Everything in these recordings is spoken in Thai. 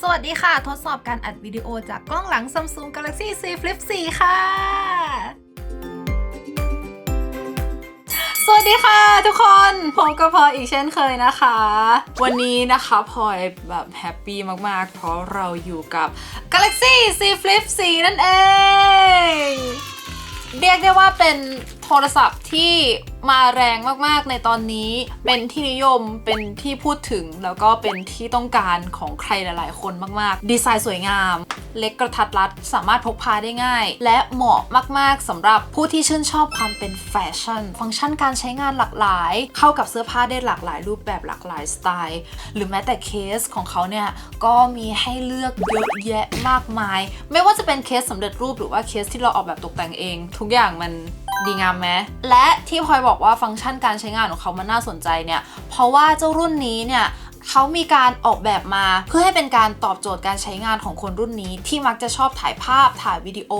สวัสดีค่ะ ทดสอบการอัดวิดีโอจากกล้องหลัง Samsung Galaxy Z Flip 4 ค่ะ สวัสดีค่ะทุกคนพบกับพลอยอีกเช่นเคยนะคะ วันนี้นะคะพลอยแบบแฮปปี้มาก ๆ เพราะเราอยู่กับ Galaxy Z Flip 4 นั่นเอง เรียกได้ว่าเป็น โทรศัพท์ที่มาแรงมากๆในตอนนี้ เป็นที่นิยมเป็นที่พูดถึง แล้วก็เป็นที่ต้องการของใครหลาย ๆ คนมากๆ ดีไซน์สวยงาม เล็กกระทัดรัดสามารถพกพาได้ง่าย และเหมาะมากๆสำหรับผู้ที่ชื่นชอบความเป็นแฟชั่น ฟังก์ชันการใช้งานหลากหลาย เข้ากับเสื้อผ้าได้หลากหลายรูปแบบหลากหลายสไตล์ หรือแม้แต่เคสของเขาเนี่ยก็มีให้เลือกเยอะแยะมากมาย ไม่ว่าจะเป็นเคสสำเร็จรูปหรือว่าเคสที่เราออกแบบตกแต่งเอง ทุกอย่างมัน ดีงามไหมและที่พลอยบอกว่าฟังก์ชันการใช้งานของเขามันน่าสนใจเนี่ย เพราะว่าเจ้ารุ่นนี้เนี่ยเขามีการออกแบบมาเพื่อให้เป็นการตอบโจทย์การใช้งานของคนรุ่นนี้ ที่มักจะชอบถ่ายภาพถ่ายวิดีโอ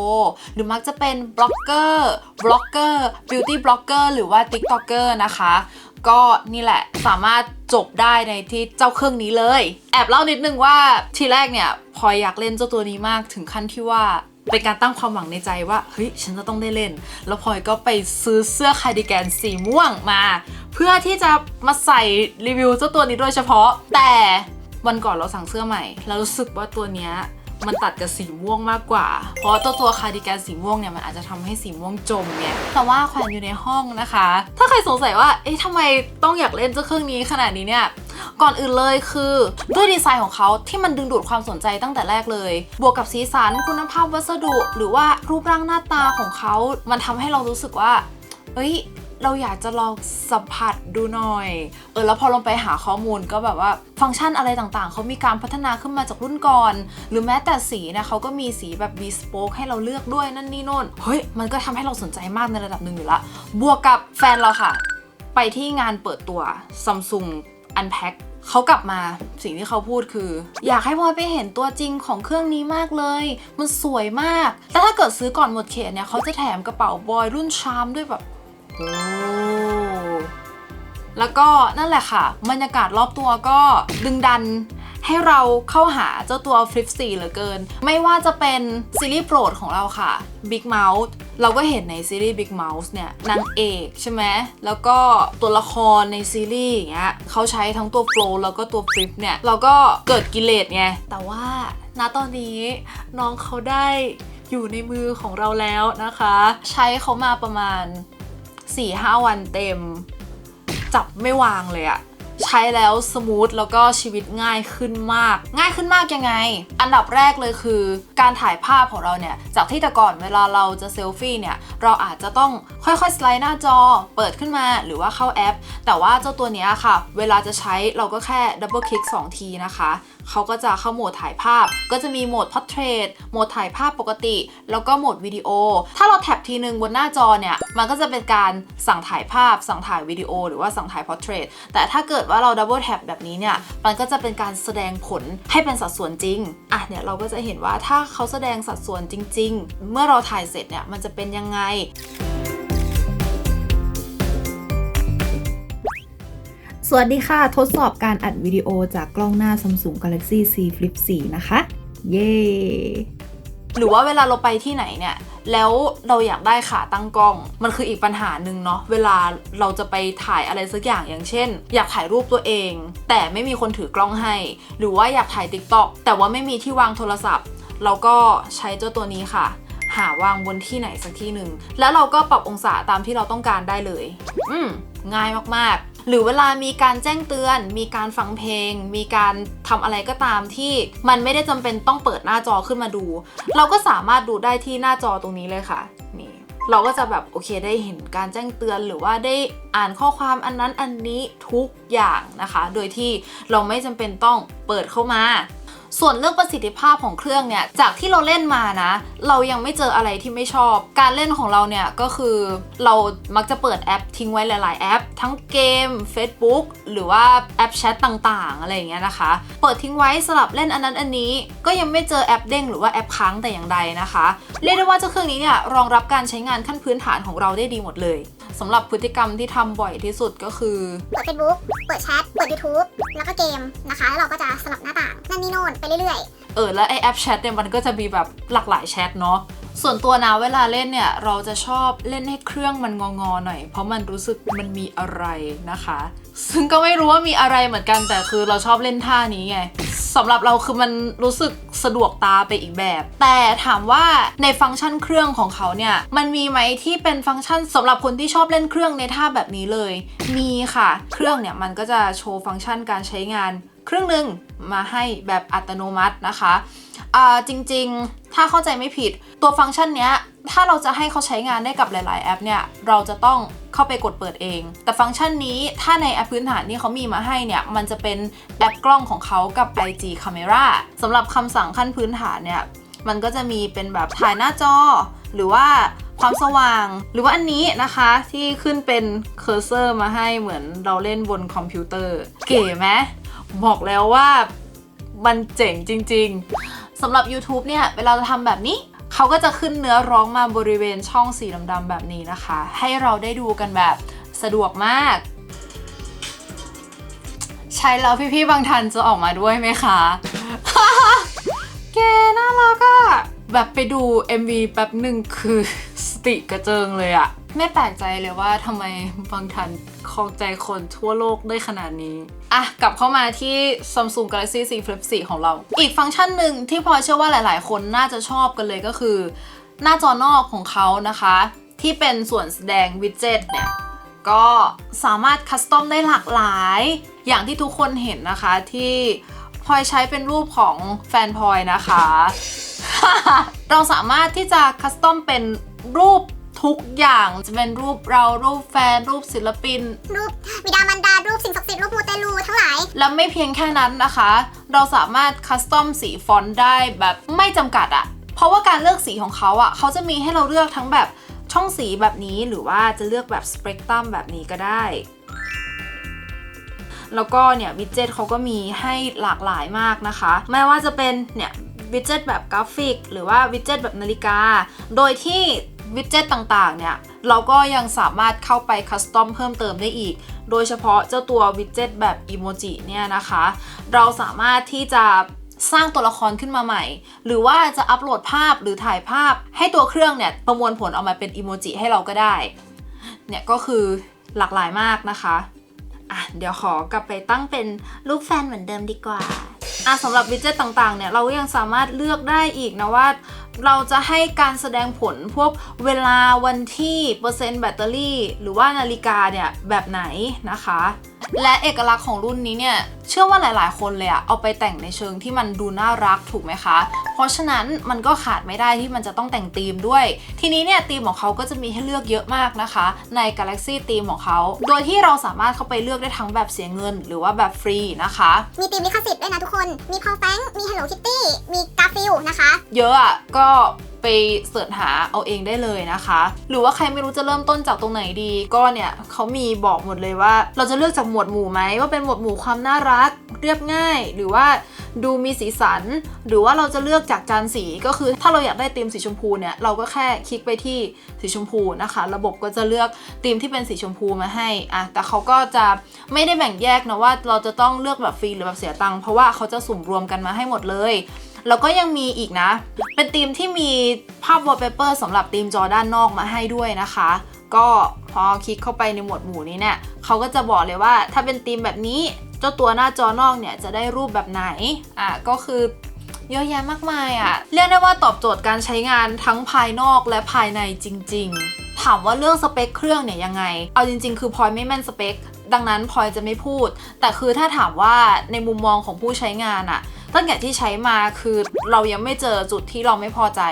หรือมักจะเป็นบล็อกเกอร์บล็อกเกอร์บิวตี้บล็อกเกอร์หรือว่าติ๊กต็อกเกอร์นะคะ ก็นี่แหละสามารถจบได้ในที่เจ้าเครื่องนี้เลย แอบเล่านิดนึงว่าทีแรกเนี่ยพลอยอยากเล่นเจ้าตัวนี้มากถึงขั้นที่ว่า เป็นการตั้งความหวังในใจว่า เฮ้ย ฉันจะต้องได้เล่น แล้วพลอยก็ไปซื้อเสื้อคาร์ดิแกนสีม่วงมา เพื่อที่จะมาใส่รีวิวเจ้าตัวนี้โดยเฉพาะ แต่วันก่อนเราสั่งเสื้อใหม่แล้วรู้สึกว่าตัวเนี้ย มันตัดกับสีม่วงมากกว่า เพราะตัวตัวคาร์ดิแกนสีม่วงเนี่ยมันอาจจะทำให้สีม่วงจมเนี่ยแต่ว่าแขวนอยู่ในห้องนะคะ ถ้าใครสงสัยว่า เอ๊ะทำไมต้องอยากเล่นเจ้าเครื่องนี้ขนาดนี้เนี่ยก่อนอื่นเลยคือด้วยดีไซน์ของเขาที่มันดึงดูดความสนใจตั้งแต่แรกเลย บวกกับสีสันคุณภาพวัสดุ หรือว่ารูปร่างหน้าตาของเขา มันทำให้เรารู้สึกว่า เอ้ย เราอยากจะลองสัมผัส ดูหน่อย เออแล้วพอลงไปหาข้อมูลก็แบบว่าฟังก์ชันอะไรต่างๆ เขามีการพัฒนาขึ้นมาจากรุ่นก่อน หรือแม้แต่สีนะเขาก็มีสีแบบ bespoke ให้เราเลือกด้วยนั่นนี่โน่น เฮ้ย มันก็ทำให้เราสนใจมากในระดับหนึ่งอยู่ละ บวกกับแฟนเราค่ะ ไปที่งานเปิดตัว Samsung Unpack เขากลับมาสิ่งที่เขาพูดคือ อยากให้พลอยไปเห็นตัวจริงของเครื่องนี้มากเลย มันสวยมาก แต่ถ้าเกิดซื้อก่อนหมดเขตเนี่ยเขาจะแถมกระเป๋าบอยรุ่นชามด้วยแบบโอ้ แล้วก็นั่นแหละค่ะบรรยากาศรอบตัวก็ดึงดันให้เราเข้าหาเจ้าตัว Flip 4เหลือเกิน ไม่ว่าจะเป็นซีรีส์โปรดของเราค่ะ Big Mouth เราก็เห็นในซีรีส์ Big Mouth เนี่ยนางเอกใช่ไหมแล้วก็ตัวละครในซีรีส์อย่างเงี้ยเขาใช้ทั้งตัว Flow แล้วก็ตัว Flip เนี่ย เราก็เกิดกิเลสไง แต่ว่าณตอนนี้น้องเขาได้อยู่ในมือของเราแล้วนะคะ ใช้เขามาประมาณ4-5วันเต็ม จับไม่วางเลยอะ ใช้แล้วสมูทแล้วก็ชีวิตง่ายขึ้นมาก ง่ายขึ้นมากยังไง อันดับแรกเลยคือการถ่ายภาพของเราเนี่ย จากที่แต่ก่อนเวลาเราจะเซลฟี่เนี่ย เราอาจจะต้องค่อยๆ สไลด์หน้าจอเปิดขึ้นมาหรือว่าเข้าแอป แต่ว่าเจ้าตัวนี้ค่ะ เวลาจะใช้เราก็แค่ดับเบิลคลิก2ทีนะคะเขาก็จะเข้าโหมดถ่ายภาพ ก็จะมีโหมด Portrait โหมดถ่ายภาพปกติ แล้วก็โหมดวิดีโอ ถ้าเราแท็บทีนึงบนหน้าจอเนี่ย มันก็จะเป็นการสั่งถ่ายภาพ สั่งถ่ายวิดีโอ หรือว่าสั่งถ่าย Portrait แต่ถ้าเกิดว่าเราดับเบิลแท็บแบบนี้เนี่ย มันก็จะเป็นการแสดงผลให้เป็นสัดส่วนจริง อะเนี่ยเราก็จะเห็นว่าถ้าเขาแสดงสัดส่วนจริง ๆ เมื่อเราถ่ายเสร็จเนี่ยมันจะเป็นยังไงสวัสดีค่ะ ทดสอบการอัดวิดีโอจากกล้องหน้า Samsung Galaxy Z Flip 4 นะคะ เย้ หรือว่าเวลาเราไปที่ไหนเนี่ย แล้วเราอยากได้ขาตั้งกล้อง มันคืออีกปัญหาหนึ่งเนาะ เวลาเราจะไปถ่ายอะไรสักอย่างอย่างเช่น อยากถ่ายรูปตัวเอง แต่ไม่มีคนถือกล้องให้ หรือว่าอยากถ่าย TikTok แต่ว่าไม่มีที่วางโทรศัพท์ เราก็ใช้เจ้าตัวนี้ค่ะ หาวางบนที่ไหนสักที่หนึ่ง แล้วเราก็ปรับองศาตามที่เราต้องการได้เลย อืมง่ายมากๆ หรือเวลามีการแจ้งเตือน มีการฟังเพลง มีการทำอะไรก็ตามที่มันไม่ได้จำเป็นต้องเปิดหน้าจอขึ้นมาดู เราก็สามารถดูได้ที่หน้าจอตรงนี้เลยค่ะนี่เราก็จะแบบโอเคได้เห็นการแจ้งเตือนหรือว่าได้อ่านข้อความอันนั้นอันนี้ทุกอย่างนะคะ โดยที่เราไม่จำเป็นต้องเปิดเข้ามา ส่วนเรื่องประสิทธิภาพของเครื่องเนี่ย จากที่เราเล่นมานะ เรายังไม่เจออะไรที่ไม่ชอบ การเล่นของเราเนี่ยก็คือเรามักจะเปิดแอปทิ้งไว้หลาย ๆ แอป ทั้งเกม Facebook หรือว่าแอปแชทต่างๆ อะไรอย่างเงี้ยนะคะ เปิดทิ้งไว้สลับเล่นอันนั้นอันนี้ ก็ยังไม่เจอแอปเด้งหรือว่าแอปค้างแต่อย่างใดนะคะ เรียกได้ว่าเจ้าเครื่องนี้เนี่ยรองรับการใช้งานขั้นพื้นฐานของเราได้ดีหมดเลย สำหรับพฤติกรรมที่ทำบ่อยที่สุดก็คือ เปิด Facebook เปิดแชท เปิด YouTube แล้วก็เกมนะคะ แล้วเราก็จะสลับหน้าต่าง นั่นนี่โน่นไปเรื่อยๆ เออแล้วไอแอปแชทเนี่ยมันก็จะมีแบบหลากหลายแชทเนาะ ส่วนตัวนะเวลาเล่นเนี่ยเราจะชอบเล่นให้เครื่องมันงอๆหน่อย เพราะมันรู้สึกมันมีอะไรนะคะ ซึ่งก็ไม่รู้ว่ามีอะไรเหมือนกันแต่คือเราชอบเล่นท่านี้ไงสำหรับเราคือมันรู้สึกสะดวกตาไปอีกแบบ แต่ถามว่าในฟังก์ชันเครื่องของเขาเนี่ย มันมีไหมที่เป็นฟังก์ชันสำหรับคนที่ชอบเล่นเครื่องในท่าแบบนี้เลย มีค่ะ เครื่องเนี่ยมันก็จะโชว์ฟังก์ชันการใช้งาน เครื่องหนึ่งมาให้แบบอัตโนมัตินะคะ อ่าจริง ๆ ถ้าเข้าใจไม่ผิดตัวฟังก์ชันเนี้ยถ้าเราจะให้เขาใช้งานได้กับหลาย ๆ แอปเนี่ยเราจะต้องเข้าไปกดเปิดเอง แต่ฟังก์ชันนี้ถ้าในแอปพื้นฐานที่เขามีมาให้เนี่ย มันจะเป็นแอปกล้องของเขากับ IG Camera สำหรับคำสั่งขั้นพื้นฐานเนี่ย มันก็จะมีเป็นแบบถ่ายหน้าจอ หรือว่าความสว่าง หรือว่าอันนี้นะคะที่ขึ้นเป็นเคอร์เซอร์มาให้เหมือนเราเล่นบนคอมพิวเตอร์ เก๋ไหมบอกแล้วว่ามันเจ๋งจริง ๆ สำหรับ YouTube เนี่ยเวลาเราทำแบบนี้เขาก็จะขึ้นเนื้อร้องมาบริเวณช่องสีดำๆแบบนี้นะคะ ให้เราได้ดูกันแบบสะดวกมาก ใช่แล้วพี่ๆบางทันจะออกมาด้วยไหมคะแกน่ารักอะแบบไปดู MV แป๊บหนึ่งคือสติกระเจิงเลยอะไม่แปลกใจเลยว่าทำไมบางทัน ครองใจคนทั่วโลกได้ขนาดนี้ อะ กลับเข้ามาที่ Samsung Galaxy Z Flip 4 ของเรา อีกฟังก์ชันหนึ่งที่พลอเชื่อว่าหลายๆ คนน่าจะชอบกันเลยก็คือ หน้าจอนอกของเขานะคะ ที่เป็นส่วนแสดงวิดเจ็ตเนี่ยก็สามารถคัสตอมได้หลากหลาย อย่างที่ทุกคนเห็นนะคะที่พลอยใช้เป็นรูปของแฟนพลอยนะคะ เราสามารถที่จะคัสตอมเป็นรูป ทุกอย่างจะเป็นรูปเรารูปแฟนรูปศิลปิน รูปบิดามารดารูปสิ่งศักดิ์สิทธิ์รูปมูเตลูทั้งหลาย และไม่เพียงแค่นั้นนะคะ เราสามารถคัสตอมสีฟอนต์ได้แบบไม่จำกัดอะเพราะว่าการเลือกสีของเขาอะเขาจะมีให้เราเลือกทั้งแบบช่องสีแบบนี้หรือว่าจะเลือกแบบสเปกตรัมแบบนี้ก็ได้แล้วก็เนี่ยวิดเจ็ตเขาก็มีให้หลากหลายมากนะคะ ไม่ว่าจะเป็นเนี่ยวิดเจ็ตแบบกราฟิก หรือว่าวิดเจ็ตแบบนาฬิกา โดยที่ วิดเจ็ตต่างๆ เนี่ย เราก็ยังสามารถเข้าไปคัสตอมเพิ่มเติมได้อีก โดยเฉพาะเจ้าตัววิดเจ็ตแบบอีโมจิเนี่ยนะคะ เราสามารถที่จะสร้างตัวละครขึ้นมาใหม่ หรือว่าจะอัปโหลดภาพหรือถ่ายภาพ ให้ตัวเครื่องเนี่ยประมวลผลออกมาเป็นอีโมจิให้เราก็ได้ เนี่ยก็คือหลากหลายมากนะคะอะเดี๋ยวขอกลับไปตั้งเป็นรูปแฟนเหมือนเดิมดีกว่าอะสำหรับวิดเจ็ตต่างๆ เนี่ยเราก็ยังสามารถเลือกได้อีกนะว่า เราจะให้การแสดงผลพวกเวลาวันที่เปอร์เซ็นต์แบตเตอรี่ หรือว่านาฬิกาเนี่ยแบบไหนนะคะ และเอกลักษณ์ของรุ่นนี้เนี่ยเชื่อว่าหลายๆ คนเลยอะเอาไปแต่งในเชิงที่มันดูน่ารักถูกไหมคะ เพราะฉะนั้นมันก็ขาดไม่ได้ที่มันจะต้องแต่งธีมด้วย ทีนี้เนี่ยธีมของเขาก็จะมีให้เลือกเยอะมากนะคะ ใน Galaxy ธีมของเขา โดยที่เราสามารถเข้าไปเลือกได้ทั้งแบบเสียเงิน หรือว่าแบบฟรีนะคะ มีตีมลิขสิทธิ์ด้วยนะทุกคน มีพอลแฟงมี Hello Kitty มี ลนะคะ เยอะอะก็ไปเสิร์ชหาเอาเองได้เลยนะคะ หรือว่าใครไม่รู้จะเริ่มต้นจากตรงไหนดี ก็เนี่ยเขามีบอกหมดเลยว่า เราจะเลือกจากหมวดหมู่ไหมว่าเป็นหมวดหมู่ความน่ารักเรียบง่าย หรือว่าดูมีสีสัน หรือว่าเราจะเลือกจากจานสีก็คือถ้าเราอยากได้ธีมสีชมพูเนี่ยเราก็แค่คลิกไปที่สีชมพูนะคะ ระบบก็จะเลือกธีมที่เป็นสีชมพูมาให้อะแต่เขาก็จะไม่ได้แบ่งแยกนะว่าเราจะต้องเลือกแบบฟรีหรือแบบเสียตังค์เพราะว่าเขาจะสุ่มรวมกันมาให้หมดเลย แล้วก็ยังมีอีกนะ เป็นธีมที่มีภาพวอลเปเปอร์สำหรับธีมจอด้านนอกมาให้ด้วยนะคะ ก็พอคลิกเข้าไปในหมวดหมู่นี้เนี่ยเขาก็จะบอกเลยว่าถ้าเป็นธีมแบบนี้เจ้าตัวหน้าจอนอกเนี่ยจะได้รูปแบบไหนอะก็คือเยอะแยะมากมายอะ เรียกได้ว่าตอบโจทย์การใช้งานทั้งภายนอกและภายในจริง ๆ ถามว่าเรื่องสเปคเครื่องเนี่ยยังไง เอาจริง ๆ คือพลอยไม่แม่นสเปค ดังนั้นพลอยจะไม่พูด แต่คือถ้าถามว่าในมุมมองของผู้ใช้งานอะ ตั้งแต่ที่ใช้มาคือเรายังไม่เจอจุดที่เราไม่พอใจ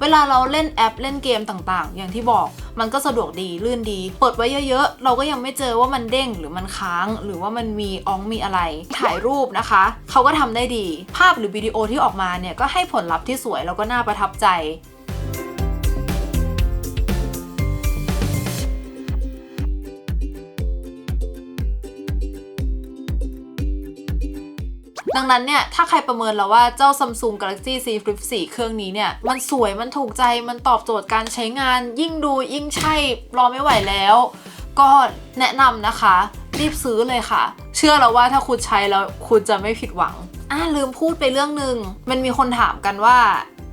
เวลาเราเล่นแอปเล่นเกมต่างๆ อย่างที่บอกมันก็สะดวกดีลื่นดี เปิดไว้เยอะๆ เราก็ยังไม่เจอว่ามันเด้งหรือมันค้าง หรือว่ามันมีอองมีอะไร ถ่ายรูปนะคะ เขาก็ทำได้ดี ภาพหรือวิดีโอที่ออกมาเนี่ยก็ให้ผลลัพธ์ที่สวยแล้วก็น่าประทับใจ ดังนั้นเนี่ย ถ้าใครประเมินแล้วว่าเจ้า Samsung Galaxy Z Flip 4 เครื่องนี้เนี่ย มันสวยมันถูกใจมันตอบโจทย์การใช้งาน ยิ่งดูยิ่งใช่รอไม่ไหวแล้ว ก็แนะนำนะคะ รีบซื้อเลยค่ะ เชื่อแล้วว่าถ้าคุณใช้แล้วคุณจะไม่ผิดหวังอ่าลืมพูดไปเรื่องหนึ่งมันมีคนถามกันว่า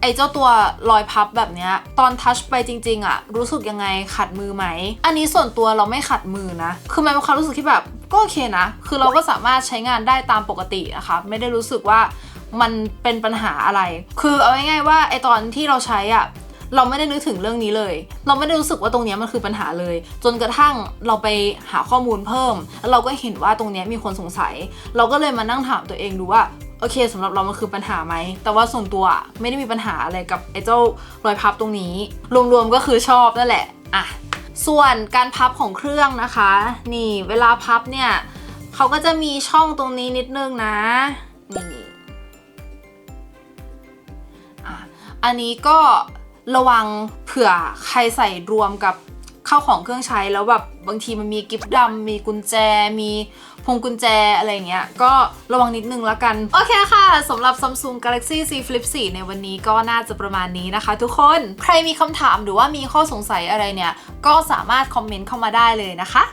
ไอ้เจ้าตัวรอยพับแบบเนี้ยตอนทัชไปจริง ๆอะรู้สึกยังไงขัดมือไหม อันนี้ส่วนตัวเราไม่ขัดมือนะ คือมันเป็นความรู้สึกที่แบบ ก็โอเคนะ คือเราก็สามารถใช้งานได้ตามปกตินะคะไม่ได้รู้สึกว่ามันเป็นปัญหาอะไร คือเอาง่ายๆว่าไอตอนที่เราใช้อะเราไม่ได้นึกถึงเรื่องนี้เลย เราไม่ได้รู้สึกว่าตรงนี้มันคือปัญหาเลย จนกระทั่งเราไปหาข้อมูลเพิ่ม แล้วเราก็เห็นว่าตรงนี้มีคนสงสัย เราก็เลยมานั่งถามตัวเองดูว่าโอเคสำหรับเรามันคือปัญหาไหม แต่ว่าส่วนตัวไม่ได้มีปัญหาอะไรกับไอ้เจ้ารอยพับตรงนี้ รวมๆก็คือชอบนั่นแหละ อะ ส่วนการพับของเครื่องนะคะ นี่เวลาพับเนี่ยเขาก็จะมีช่องตรงนี้นิดนึงนะ นี่อันนี้ก็ระวังเผื่อใครใส่รวมกับเข้าของเครื่องใช้แล้วแบบบางทีมันมีกิฟต์ดำมีกุญแจมี พวงกุญแจอะไรเงี้ย ก็ระวังนิดนึงแล้วกัน โอเคค่ะสำหรับ Samsung Galaxy Z Flip 4 ในวันนี้ก็น่าจะประมาณนี้นะคะ ทุกคนใครมีคำถามหรือว่ามีข้อสงสัยอะไรเนี่ย ก็สามารถคอมเมนต์เข้ามาได้เลยนะคะ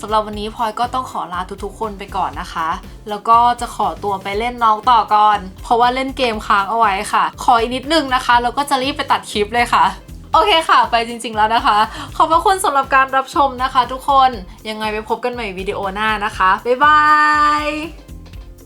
สำหรับวันนี้พลอยก็ต้องขอลาทุกๆคนไปก่อนนะคะ แล้วก็จะขอตัวไปเล่นน้องต่อก่อน เพราะว่าเล่นเกมค้างเอาไว้ค่ะ ขออีกนิดนึงนะคะ แล้วก็จะรีบไปตัดคลิปเลยค่ะ โอเคค่ะไปจริง ๆแล้วนะคะ ขอบพระคุณสำหรับการรับชมนะคะ ทุกคนยังไงไปพบกันใหม่วิดีโอหน้านะคะ บ๊ายบาย